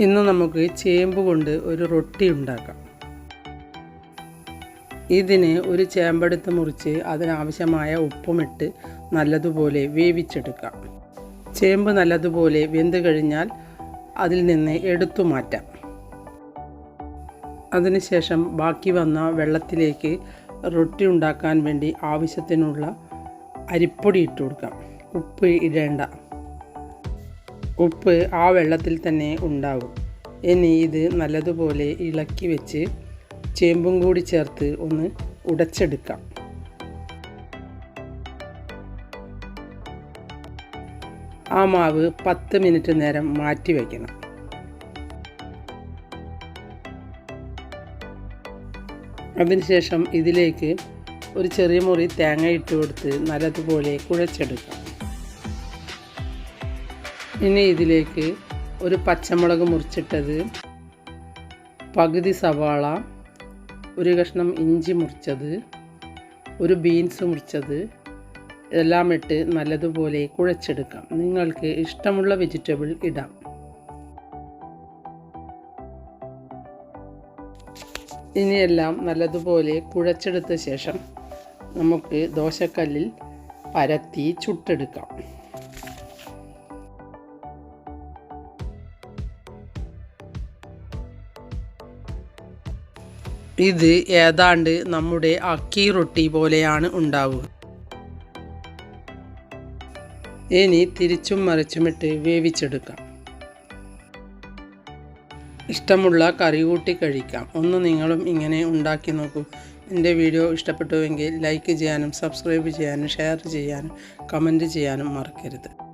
ഇന്ന് നമുക്ക് ചേമ്പ് കൊണ്ട് ഒരു റൊട്ടി ഉണ്ടാക്കാം. ഇതിന് ഒരു ചേമ്പെടുത്ത് മുറിച്ച് അതിനാവശ്യമായ ഉപ്പുമിട്ട് നല്ലതുപോലെ വേവിച്ചെടുക്കാം. ചേമ്പ് നല്ലതുപോലെ വെന്ത് കഴിഞ്ഞാൽ അതിൽ നിന്ന് എടുത്തു മാറ്റാം. അതിനുശേഷം ബാക്കി വന്ന വെള്ളത്തിലേക്ക് റൊട്ടി ഉണ്ടാക്കാൻ വേണ്ടി ആവശ്യത്തിനുള്ള അരിപ്പൊടി ഇട്ട് കൊടുക്കാം. ഉപ്പ് ഇടേണ്ട. ഉപ്പ് ആ വെള്ളത്തിൽ തന്നെ ഉണ്ടാകും. ഇനി ഇത് നല്ലതുപോലെ ഇളക്കി വെച്ച് ചേമ്പും കൂടി ചേർത്ത് ഒന്ന് ഉടച്ചെടുക്കാം. ആ മാവ് പത്ത് മിനിറ്റ് നേരം മാറ്റി വയ്ക്കണം അതിനുശേഷം ഇതിലേക്ക് ഒരു ചെറിയ മുറി തേങ്ങ ഇട്ട് കൊടുത്ത് നല്ലതുപോലെ കുഴച്ചെടുക്കാം. ഇനി ഇതിലേക്ക് ഒരു പച്ചമുളക് മുറിച്ചിട്ടത് പകുതി സവാള ഒരു കഷ്ണം ഇഞ്ചി മുറിച്ചത് ഒരു ബീൻസ് മുറിച്ചത്. എല്ലാം ഇട്ട് നല്ലതുപോലെ കുഴച്ചെടുക്കാം. നിങ്ങൾക്ക് ഇഷ്ടമുള്ള വെജിറ്റബിൾ ഇടാം. ഇനിയെല്ലാം നല്ലതുപോലെ കുഴച്ചെടുത്ത ശേഷം നമുക്ക് ദോശക്കല്ലിൽ പരത്തി ചുട്ടെടുക്കാം. ഇത് ഏതാണ്ട് നമ്മുടെ അക്കി റൊട്ടി പോലെയാണ് ഉണ്ടാവുക. ഇനി തിരിച്ചും മറിച്ചുമിട്ട് വേവിച്ചെടുക്കാം. ഇഷ്ടമുള്ള കറി കൂട്ടി കഴിക്കാം. ഒന്ന് നിങ്ങളും ഇങ്ങനെ ഉണ്ടാക്കി നോക്കൂ. എന്റെ വീഡിയോ ഇഷ്ടപ്പെട്ടുവെങ്കിൽ ലൈക്ക് ചെയ്യാനും സബ്സ്ക്രൈബ് ചെയ്യാനും ഷെയർ ചെയ്യാനും കമന്റ് ചെയ്യാനും മറക്കരുത്.